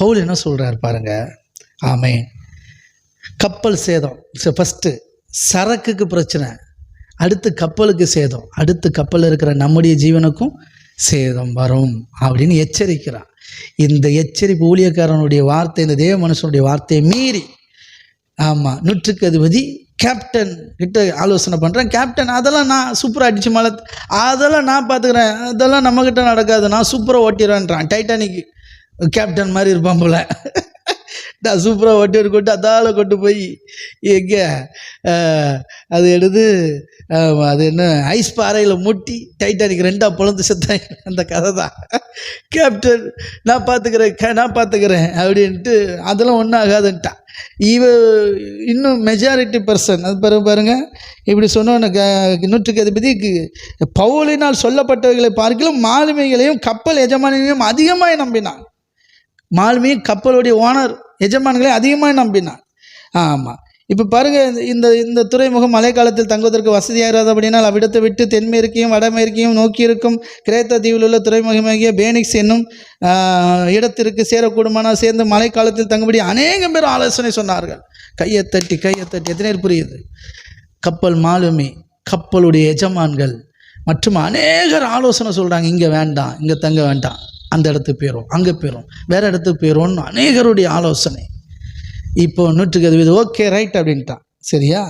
பவுல் என்ன சொல்கிறார் பாருங்க? ஆமே கப்பல் சேதம். ஃபஸ்ட்டு சரக்குக்கு பிரச்சனை. அடுத்து கப்பலுக்கு சேதம். அடுத்து கப்பலில் இருக்கிற நம்முடைய ஜீவனுக்கும் சேதம் வரும் அப்படின்னு எச்சரிக்கிறான். இந்த எச்சரிப்பு ஊழியக்காரனுடைய வார்த்தை இந்த தேவ மனுஷனுடைய வார்த்தையை மீறி ஆமாம் நூற்றுக்கு அதிபதி கேப்டன் கிட்ட ஆலோசனை பண்ணுறேன் கேப்டன் அதெல்லாம் நான் சூப்பராக அடிச்சு மழை அதெல்லாம் நான் பார்த்துக்கிறேன் அதெல்லாம் நம்மக்கிட்ட நடக்காது. நான் சூப்பராக ஓட்டிடுறேன்றான். டைட்டானிக்கு கேப்டன் மாதிரி இருப்பான் போல. நான் சூப்பராக ஓட்டி கொண்டு அதால் கொண்டு போய் எங்கே அது எடுத்து அது என்ன ஐஸ் பாறையில் முட்டி டைட்டானிக் ரெண்டாக பிளந்து செத்தேன். அந்த கதை தான் கேப்டன் நான் பார்த்துக்கிறேன் க- நான் பார்த்துக்கிறேன் அப்படின்ட்டு அதெல்லாம் ஒன்றும் ஆகாதுன்ட்டான் இவ இன்னும் மெஜாரிட்டி பர்சன் அது பாருங்க பாருங்க. இப்படி சொன்னோன்னு க- நூற்றுக்கு அதிபதி பவுலினால் சொல்லப்பட்டவைகளை பார்க்கலாம் மாலுமிகளையும் கப்பல் எஜமானியையும் அதிகமாக நம்பினான். மாலுமி கப்பலுடைய ஓனர் எஜமான்களை அதிகமாக நம்பினான். ஆமாம் இப்போ பாருங்கள் இந்த- இந்த இந்த துறைமுகம் மழைக்காலத்தில் தங்குவதற்கு வசதியாக இராதபடினால் அவ்விடத்தை விட்டு தென்மேற்கையும் வடமேற்கையும் நோக்கியிருக்கும் கிரேத்த தீவில் உள்ள துறைமுகமாகிய பேனிக்ஸ் என்னும் இடத்திற்கு சேரக்கூடுமானால் சேர்ந்து மழைக்காலத்தில் தங்கும்படி அநேகம் பேர் ஆலோசனை சொன்னார்கள். கையை தட்டி கையை தட்டி. எத்தனை புரியுது? கப்பல் மாலுமி கப்பலுடைய எஜமான்கள் மற்றும் அநேகர் ஆலோசனை சொல்கிறாங்க இங்கே வேண்டாம் இங்கே தங்க வேண்டாம். அந்த இடத்துக்கு போயிடும் அங்கே போயிடும் வேறு இடத்துக்கு போயிடும்னு அநேகருடைய ஆலோசனை. இப்போ நூற்றுக்கு அது ஓகே ரைட் அப்படின்ட்டான். சரியா?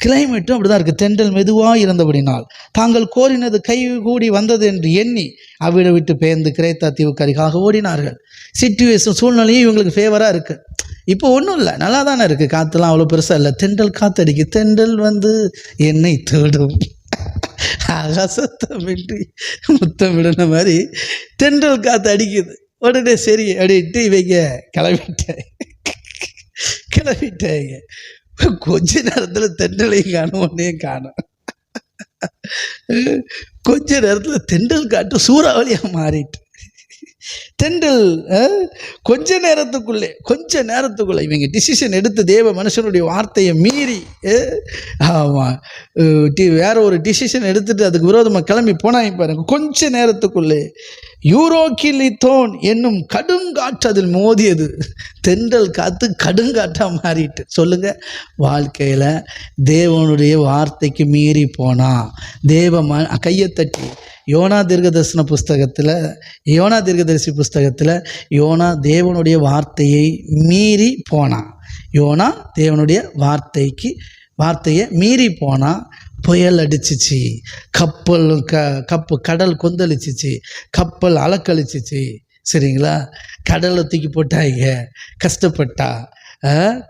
கிளைமேட்டும் அப்படி தான் இருக்குது தென்றல் மெதுவாக இருந்தபடினால் தாங்கள் கோரினது கை கூடி வந்தது என்று எண்ணி அவ்விட விட்டு பெயர்ந்து கிரேத்தா தீவுக்கு அருகாக ஓடினார்கள். சிச்சுவேஷன் சூழ்நிலையும் இவங்களுக்கு ஃபேவராக இருக்குது இப்போ ஒன்றும் இல்லை நல்லா தானே இருக்குது காற்றுலாம் அவ்வளோ பெருசாக இல்லை. தென்றல் காற்றடிக்கு தென்றல் வந்து என்னை தேடும். அகசத்தமின்றி முத்தமிடுன மாதிரி தென்றல் காற்று அடிக்குது. உடனே சரி அப்படின்ட்டு இவங்க கிளம்பிட்டேன். கிளம்பிட்டாங்க. கொஞ்ச நேரத்தில் தென்றலையும் காணும் ஒன்றையும் காணும். கொஞ்ச நேரத்தில் தென்றல் காட்டு சூறாவளியாக மாறிட்டு. தென்றல் கொஞ்ச நேரத்துக்குள்ளே கொஞ்ச நேரத்துக்குள்ளே இவங்க டிசிஷன் எடுத்து தேவ மனுஷனுடைய வார்த்தையை மீறி ஆமாம் வேற ஒரு டிசிஷன் எடுத்துட்டு அதுக்கு விரோதமாக கிளம்பி போனாங்க பாருங்க. கொஞ்ச நேரத்துக்குள்ளே யூரோக்கிலித்தோன் என்னும் கடுங்காற்று அதில் மோதியது. தென்றல் காத்து கடுங்காற்றாக மாறிட்டு. சொல்லுங்க வாழ்க்கையில் தேவனுடைய வார்த்தைக்கு மீறி போனா தேவ ம கையை தட்டி யோனா தீர்க்கதரிசன புஸ்தகத்தில் யோனா தீர்க்கதரிசி புஸ்தகத்தில் யோனா தேவனுடைய வார்த்தையை மீறி போனான் யோனா தேவனுடைய வார்த்தைக்கு வார்த்தையை மீறி போனால் புயல் அடிச்சிச்சு கப்பல் க கப்பு கடல் கொந்தளிச்சிச்சு கப்பல் அலக்கழிச்சிச்சு. சரிங்களா? கடலை தூக்கி போட்டாங்க. கஷ்டப்பட்டா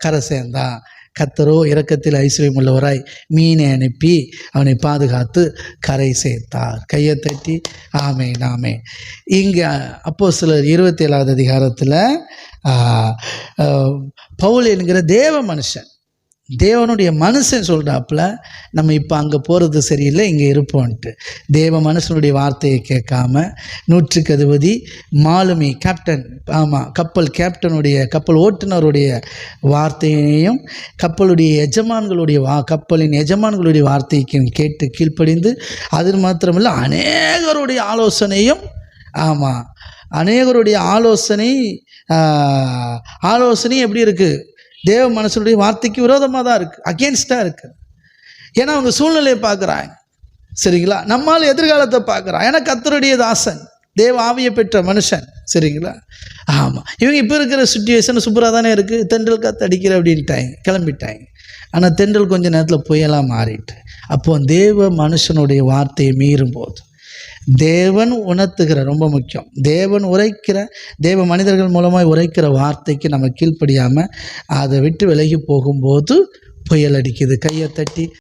கரை சேர்ந்தான் கத்தரோ இறக்கத்தில் ஐஸ்வர்யம் உள்ளவராய் மீனை அனுப்பி அவனை பாதுகாத்து கரை சேர்த்தார். கையை தட்டி ஆமே நாமே இங்கே அப்போ சிலர் இருபத்தி ஏழாவது அதிகாரத்தில் பவுல் என்கிற தேவ மனுஷன் தேவனுடைய மனுஷன் சொல்கிறாப்புல நம்ம இப்போ அங்கே போகிறது சரியில்லை இங்கே இருப்போன்ட்டு. தேவ மனுஷனுடைய வார்த்தையை கேட்காம நூற்றுக்கு அதிபதி மாலுமி கேப்டன் ஆமாம் கப்பல் கேப்டனுடைய கப்பல் ஓட்டுநருடைய வார்த்தையையும் கப்பலுடைய எஜமான்களுடைய வா கப்பலின் எஜமான்களுடைய வார்த்தைக்கும் கேட்டு கீழ்ப்படிந்து அது மாத்திரமில்லை அநேகருடைய ஆலோசனையும் ஆமாம் அநேகருடைய ஆலோசனை ஆலோசனை எப்படி இருக்குது தேவ மனசனுடைய வார்த்தைக்கு விரோதமாக தான் இருக்குது அகேன்ஸ்டாக இருக்குது ஏன்னா அவங்க சூழ்நிலையை பார்க்குறாங்க. சரிங்களா? நம்மால் எதிர்காலத்தை பார்க்குறான் ஏன்னா கத்தருடைய தாசன் தேவ ஆவியை பெற்ற மனுஷன். சரிங்களா? ஆமாம் இவங்க இப்போ இருக்கிற சுச்சுவேஷன் சூப்பராக தானே இருக்குது தென்றல் காற்று அடிக்கிற அப்படின்ட்டாங்க. கிளம்பிட்டாங்க. ஆனால் தென்றல் கொஞ்சம் நேரத்தில் புயலாக மாறிட்டு அப்போ தேவ மனுஷனுடைய வார்த்தையை மீறும் போது தேவன் உணர்த்துகிற ரொம்ப முக்கியம். தேவன் உரைக்கிற தேவ மனிதர்கள் மூலமாக உரைக்கிற வார்த்தைக்கு நம்ம கீழ்ப்படியாமல் அதை விட்டு விலகி போகும்போது புயல் அடிக்குது கையை தட்டி